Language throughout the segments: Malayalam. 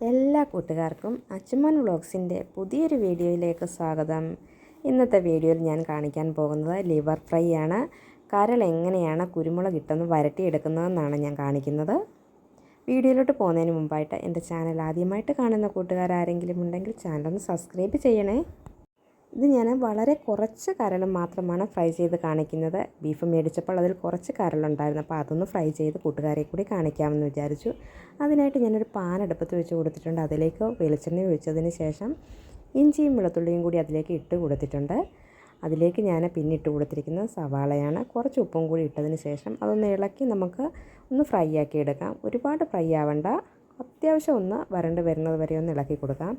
എല്ലാ കൂട്ടുകാർക്കും അച്ചുമൻ വ്ളോഗ്സിന്റെ പുതിയൊരു വീഡിയോയിലേക്ക് സ്വാഗതം. ഇന്നത്തെ വീഡിയോയിൽ ഞാൻ കാണിക്കാൻ പോകുന്നത് ലിവർ ഫ്രൈ ആണ്. കരൾ എങ്ങനെയാണ് കുരുമുളക് ഇട്ടെന്ന് വരട്ടിയെടുക്കുന്നതെന്നാണ് ഞാൻ കാണിക്കുന്നത്. വീഡിയോയിലോട്ട് പോകുന്നതിന് മുമ്പായിട്ട് എന്റെ ചാനൽ ആദ്യമായിട്ട് കാണുന്ന കൂട്ടുകാരാരെങ്കിലും ഉണ്ടെങ്കിൽ ചാനൽ ഒന്ന് സബ്സ്ക്രൈബ് ചെയ്യണേ. ഇത് ഞാൻ വളരെ കുറച്ച് കരളും മാത്രമാണ് ഫ്രൈ ചെയ്ത് കാണിക്കുന്നത്. ബീഫ് മേടിച്ചപ്പോൾ അതിൽ കുറച്ച് കരളുണ്ടായിരുന്നു. അപ്പോൾ അതൊന്ന് ഫ്രൈ ചെയ്ത് കൂട്ടുകാരെ കൂടി കാണിക്കാമെന്ന് വിചാരിച്ചു. അതിനായിട്ട് ഞാനൊരു പാൻ അടുപ്പത്ത് വെച്ച് കൊടുത്തിട്ടുണ്ട്. അതിലേക്ക് വെളിച്ചെണ്ണ ഒഴിച്ചതിന് ശേഷം ഇഞ്ചിയും വെളുത്തുള്ളിയും കൂടി അതിലേക്ക് ഇട്ട് കൊടുത്തിട്ടുണ്ട്. അതിലേക്ക് ഞാൻ പിന്നെ ഇട്ട് കൊടുത്തിരിക്കുന്നത് സവാളയാണ്. കുറച്ച് ഉപ്പും കൂടി ഇട്ടതിന് ശേഷം അതൊന്ന് ഇളക്കി നമുക്ക് ഒന്ന് ഫ്രൈ ആക്കി എടുക്കാം. ഒരുപാട് ഫ്രൈ ആവണ്ട. അത്യാവശ്യം ഒന്ന് വരണ്ട് വരുന്നത് വരെ ഒന്ന് ഇളക്കി കൊടുക്കാം.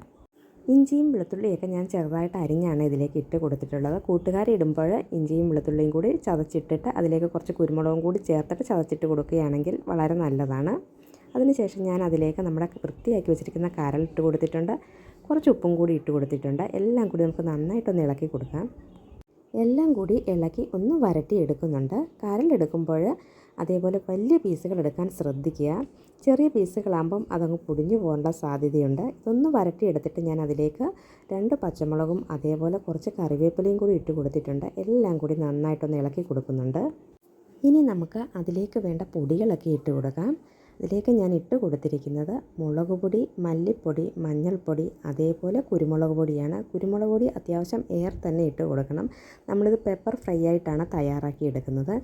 ഇഞ്ചിയും വെളുത്തുള്ളിയൊക്കെ ഞാൻ ചെറുതായിട്ട് അരിഞ്ഞാണ് ഇതിലേക്ക് ഇട്ട് കൊടുത്തിട്ടുള്ളത്. കൂട്ടുകാരി ഇടുമ്പോൾ ഇഞ്ചിയും വെളുത്തുള്ളിയും കൂടി ചതച്ചിട്ടിട്ട് അതിലേക്ക് കുറച്ച് കുരുമുളകും കൂടി ചേർത്തിട്ട് ചതച്ചിട്ട് കൊടുക്കുകയാണെങ്കിൽ വളരെ നല്ലതാണ്. അതിനുശേഷം ഞാൻ അതിലേക്ക് നമ്മുടെ വൃത്തിയാക്കി വെച്ചിരിക്കുന്ന കാരൽ ഇട്ട് കൊടുത്തിട്ടുണ്ട്. കുറച്ച് ഉപ്പും കൂടി ഇട്ട് കൊടുത്തിട്ടുണ്ട്. എല്ലാം കൂടി നമുക്ക് നന്നായിട്ടൊന്ന് ഇളക്കി കൊടുക്കാം. എല്ലാം കൂടി ഇളക്കി ഒന്ന് വരട്ടി എടുക്കുന്നുണ്ട് കരലെടുക്കുമ്പോൾ അതേപോലെ വലിയ പീസുകൾ എടുക്കാൻ ശ്രദ്ധിക്കുക. ചെറിയ പീസുകളാകുമ്പം അതങ്ങ് പൊടിഞ്ഞു പോകാനുള്ള സാധ്യതയുണ്ട്. ഇതൊന്ന് വരട്ടിയെടുത്തിട്ട് ഞാൻ അതിലേക്ക് രണ്ട് പച്ചമുളകും അതേപോലെ കുറച്ച് കറിവേപ്പിലയും കൂടി ഇട്ട് കൊടുത്തിട്ടുണ്ട്. എല്ലാം കൂടി നന്നായിട്ടൊന്ന് ഇളക്കി കൊടുക്കുന്നുണ്ട്. ഇനി നമുക്ക് അതിലേക്ക് വേണ്ട പൊടികളൊക്കെ ഇട്ട് കൊടുക്കാം. ഇതിലേക്ക് ഞാൻ ഇട്ട് കൊടുത്തിരിക്കുന്നത് മുളക് പൊടി മല്ലിപ്പൊടി മഞ്ഞൾപ്പൊടി അതേപോലെ കുരുമുളക് പൊടിയാണ്. കുരുമുളക് പൊടി അത്യാവശ്യം എയർ തന്നെ ഇട്ട് കൊടുക്കണം. നമ്മളിത് പെപ്പർ ഫ്രൈ ആയിട്ടാണ് തയ്യാറാക്കി എടുക്കുന്നത്.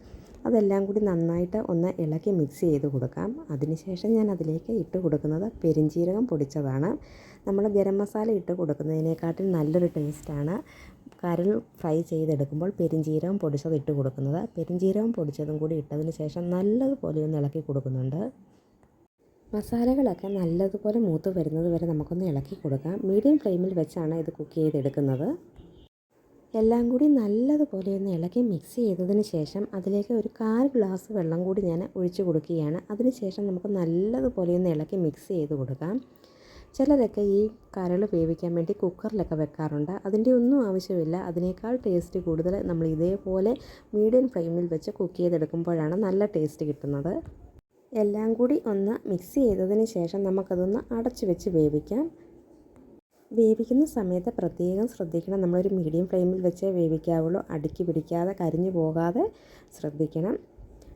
അതെല്ലാം കൂടി നന്നായിട്ട് ഒന്ന് ഇളക്കി മിക്സ് ചെയ്ത് കൊടുക്കാം. അതിനുശേഷം ഞാൻ അതിലേക്ക് ഇട്ട് കൊടുക്കുന്നത് പെരിഞ്ചീരകം പൊടിച്ചതാണ്. നമ്മൾ ഗരം മസാല ഇട്ട് കൊടുക്കുന്നതിനേക്കാട്ടിൽ നല്ലൊരു ടേസ്റ്റാണ് കരൾ ഫ്രൈ ചെയ്തെടുക്കുമ്പോൾ പെരിഞ്ചീരകം പൊടിച്ചത് ഇട്ട് കൊടുക്കുന്നത്. പെരിഞ്ചീരകം പൊടിച്ചതും കൂടി ഇട്ടതിന് ശേഷം നല്ലതുപോലെ ഒന്ന് ഇളക്കി കൊടുക്കുന്നുണ്ട്. മസാലകളൊക്കെ നല്ലതുപോലെ മൂത്ത് വരുന്നത് വരെ നമുക്കൊന്ന് ഇളക്കി കൊടുക്കാം. മീഡിയം ഫ്ലെയിമിൽ വെച്ചാണ് ഇത് കുക്ക് ചെയ്തെടുക്കുന്നത്. എല്ലാം കൂടി നല്ലതുപോലെ ഒന്ന് ഇളക്കി മിക്സ് ചെയ്തതിന് ശേഷം അതിലേക്ക് ഒരു കാൽ ഗ്ലാസ് വെള്ളം കൂടി ഞാൻ ഒഴിച്ചു കൊടുക്കുകയാണ്. അതിന് ശേഷം നമുക്ക് നല്ലതുപോലെ ഒന്ന് ഇളക്കി മിക്സ് ചെയ്ത് കൊടുക്കാം. ചിലരൊക്കെ ഈ കരൾ വേവിക്കാൻ വേണ്ടി കുക്കറിലൊക്കെ വെക്കാറുണ്ട്. അതിന്റെ ഒന്നും ആവശ്യമില്ല. അതിനേക്കാൾ ടേസ്റ്റ് കൂടുതൽ നമ്മൾ ഇതേപോലെ മീഡിയം ഫ്ലെയിമിൽ വെച്ച് കുക്ക് ചെയ്തെടുക്കുമ്പോഴാണ് നല്ല ടേസ്റ്റ് കിട്ടുന്നത്. എല്ലാം കൂടി ഒന്ന് മിക്സ് ചെയ്തതിന് ശേഷം നമുക്കതൊന്ന് അടച്ചു വെച്ച് വേവിക്കാം. വേവിക്കുന്ന സമയത്ത് പ്രത്യേകം ശ്രദ്ധിക്കണം. നമ്മളൊരു മീഡിയം ഫ്ലെയിമിൽ വെച്ചേ വേവിക്കാവുള്ളൂ. അടുക്കി പിടിക്കാതെ കരിഞ്ഞു പോകാതെ ശ്രദ്ധിക്കണം.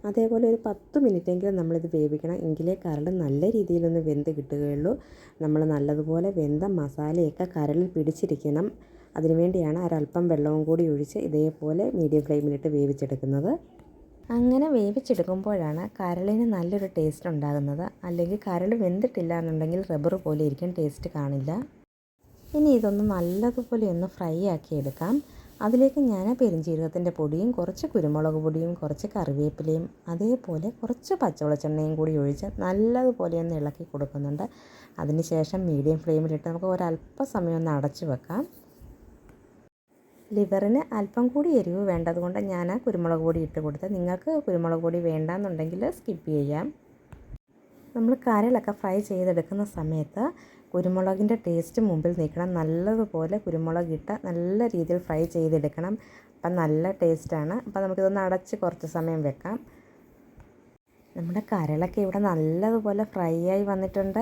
അതേപോലെ ഒരു പത്ത് മിനിറ്റെങ്കിലും നമ്മളിത് വേവിക്കണം. എങ്കിലേ കരൾ നല്ല രീതിയിലൊന്ന് വെന്ത് കിട്ടുകയുള്ളൂ. നമ്മൾ നല്ലതുപോലെ വെന്ത മസാലയൊക്കെ കരളിൽ പിടിച്ചിരിക്കണം. അതിനുവേണ്ടിയാണ് ഒരല്പം വെള്ളവും കൂടി ഒഴിച്ച് ഇതേപോലെ മീഡിയം ഫ്ലെയിമിലിട്ട് വേവിച്ചെടുക്കുന്നത്. അങ്ങനെ വേവിച്ചെടുക്കുമ്പോഴാണ് കരളിന് നല്ലൊരു ടേസ്റ്റ് ഉണ്ടാകുന്നത്. അല്ലെങ്കിൽ കരൾ വെന്തിട്ടില്ല എന്നുണ്ടെങ്കിൽ റബ്ബർ പോലെ ഇരിക്കും ടേസ്റ്റ് കാണില്ല. ഇനി ഇതൊന്ന് നല്ലതുപോലെ ഒന്ന് ഫ്രൈ ആക്കി എടുക്കാം. അതിലേക്ക് ഞാൻ പെരിഞ്ചീരകത്തിന്റെ പൊടിയും കുറച്ച് കുരുമുളക് പൊടിയും കുറച്ച് കറിവേപ്പിലയും അതേപോലെ കുറച്ച് പച്ചവെളിച്ചെണ്ണയും കൂടി ഒഴിച്ച് നല്ലതുപോലെ ഒന്ന് ഇളക്കി കൊടുക്കുന്നുണ്ട്. അതിനുശേഷം മീഡിയം ഫ്ലെയിമിലിട്ട് നമുക്ക് ഒരല്പസമയം ഒന്ന് അടച്ചു വെക്കാം. ലിവറിന് അല്പം കൂടി എരിവ് വേണ്ടതുകൊണ്ട് ഞാൻ കുരുമുളക് പൊടി ഇട്ട് കൊടുത്ത് നിങ്ങൾക്ക് കുരുമുളക് പൊടി വേണ്ടാന്നുണ്ടെങ്കിൽ സ്കിപ്പ് ചെയ്യാം. നമ്മൾ കരളൊക്കെ ഫ്രൈ ചെയ്തെടുക്കുന്ന സമയത്ത് കുരുമുളകിന്റെ ടേസ്റ്റ് മുമ്പിൽ നിൽക്കണം. നല്ലതുപോലെ കുരുമുളക് ഇട്ട് നല്ല രീതിയിൽ ഫ്രൈ ചെയ്തെടുക്കണം. അപ്പം നല്ല ടേസ്റ്റാണ്. അപ്പം നമുക്കിതൊന്ന് അടച്ച് കുറച്ച് സമയം വെക്കാം. നമ്മുടെ കരളൊക്കെ ഇവിടെ നല്ലതുപോലെ ഫ്രൈ ആയി വന്നിട്ടുണ്ട്.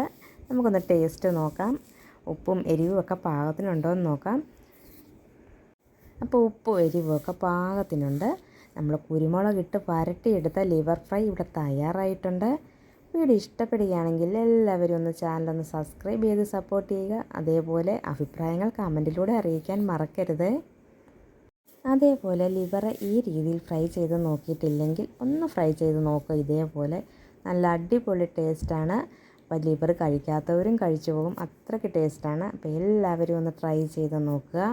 നമുക്കൊന്ന് ടേസ്റ്റ് നോക്കാം. ഉപ്പും എരിവും ഒക്കെ പാകത്തിനുണ്ടോ എന്ന് നോക്കാം. അപ്പോൾ ഉപ്പും എരിവും ഒക്കെ പാകത്തിനുണ്ട്. നമ്മൾ കുരുമുളക് ഇട്ട് ലിവർ ഫ്രൈ ഇവിടെ തയ്യാറായിട്ടുണ്ട്. വീഡിയോ ഇഷ്ടപ്പെടുകയാണെങ്കിൽ എല്ലാവരും ഒന്ന് ചാനലൊന്ന് സബ്സ്ക്രൈബ് ചെയ്ത് സപ്പോർട്ട് ചെയ്യുക. അതേപോലെ അഭിപ്രായങ്ങൾ കമന്റിലൂടെ അറിയിക്കാൻ മറക്കരുത്. അതേപോലെ ലിവർ ഈ രീതിയിൽ ഫ്രൈ ചെയ്ത് നോക്കിയിട്ടില്ലെങ്കിൽ ഒന്ന് ഫ്രൈ ചെയ്ത് നോക്കുക ഇതേപോലെ നല്ല അടിപൊളി ടേസ്റ്റാണ് അപ്പോൾ ലിവർ കഴിക്കാത്തവരും കഴിച്ചു പോകും. അത്രയ്ക്ക് ടേസ്റ്റാണ് അപ്പോൾ എല്ലാവരും ഒന്ന് ട്രൈ ചെയ്ത് നോക്കുക.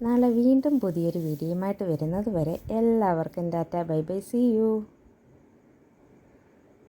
നാളെ വീണ്ടും പുതിയൊരു വീഡിയോയുമായിട്ട് വരുന്നത് വരെ എല്ലാവർക്കും data bye by. See you